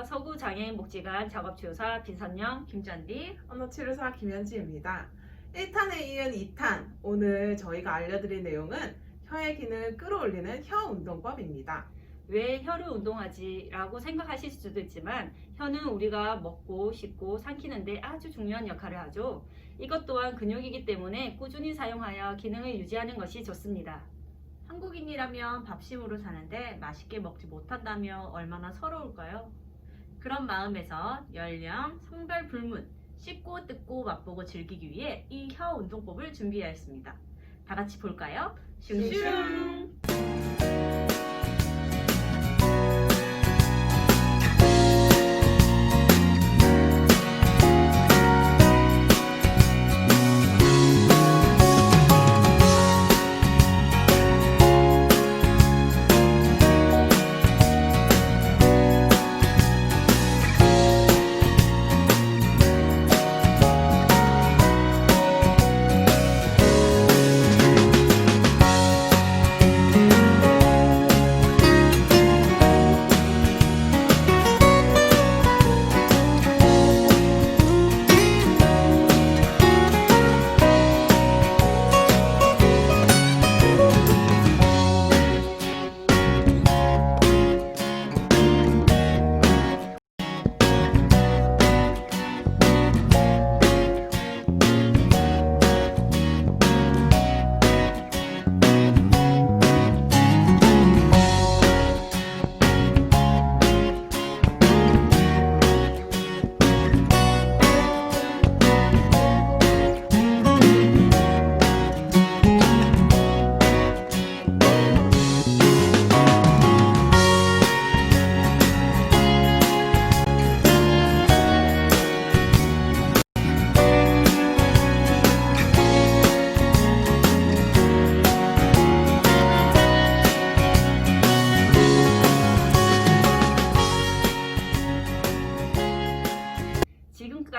건강의 목지관 작업주사 빈선영 김잔디 언어치료사 김현지입니다. 1탄에 이은 2탄. 오늘 저희가 알려드릴 내용은 혀의 기능을 끌어올리는 혀 운동법입니다. 왜 혀를 운동하지 라고 생각하실 수도 있지만 혀는 우리가 먹고 씹고 삼키는데 아주 중요한 역할을 하죠. 이것 또한 근육이기 때문에 꾸준히 사용하여 기능을 유지하는 것이 좋습니다. 한국인이라면 밥심으로 사는데 맛있게 먹지 못한다면 얼마나 서러울까요? 그런 마음에서 연령, 성별 불문, 씹고 뜯고 맛보고 즐기기 위해 이 혀 운동법을 준비하였습니다. 다 같이 볼까요? 슝슝!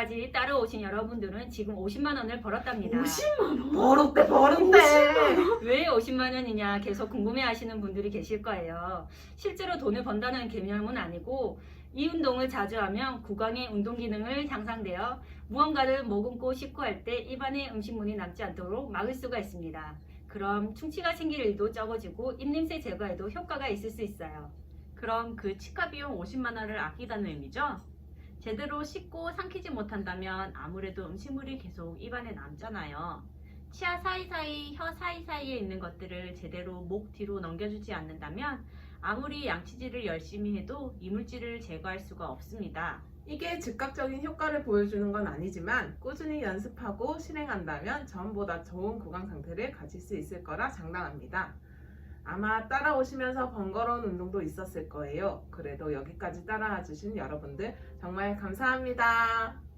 지금까지 따라오신 여러분들은 지금 50만 원을 벌었답니다. 50만 버릇대, 버릇대! 왜 50만 원이냐 계속 궁금해하시는 분들이 계실 거예요. 실제로 돈을 번다는 개념은 아니고 이 운동을 자주 하면 구강의 운동 기능을 향상되어 무언가를 머금고 씹고 할 때 입안에 음식물이 남지 않도록 막을 수가 있습니다. 그럼 충치가 생길 일도 적어지고 입냄새 제거에도 효과가 있을 수 있어요. 그럼 그 치과 비용 50만 원을 아끼다는 의미죠? 제대로 씹고 삼키지 못한다면 아무래도 음식물이 계속 입안에 남잖아요. 치아 사이사이, 혀 사이사이에 있는 것들을 제대로 목 뒤로 넘겨주지 않는다면 아무리 양치질을 열심히 해도 이물질을 제거할 수가 없습니다. 이게 즉각적인 효과를 보여주는 건 아니지만 꾸준히 연습하고 실행한다면 전보다 좋은 구강 상태를 가질 수 있을 거라 장담합니다. 아마 따라오시면서 번거로운 운동도 있었을 거예요. 그래도 여기까지 따라와 주신 여러분들 정말 감사합니다.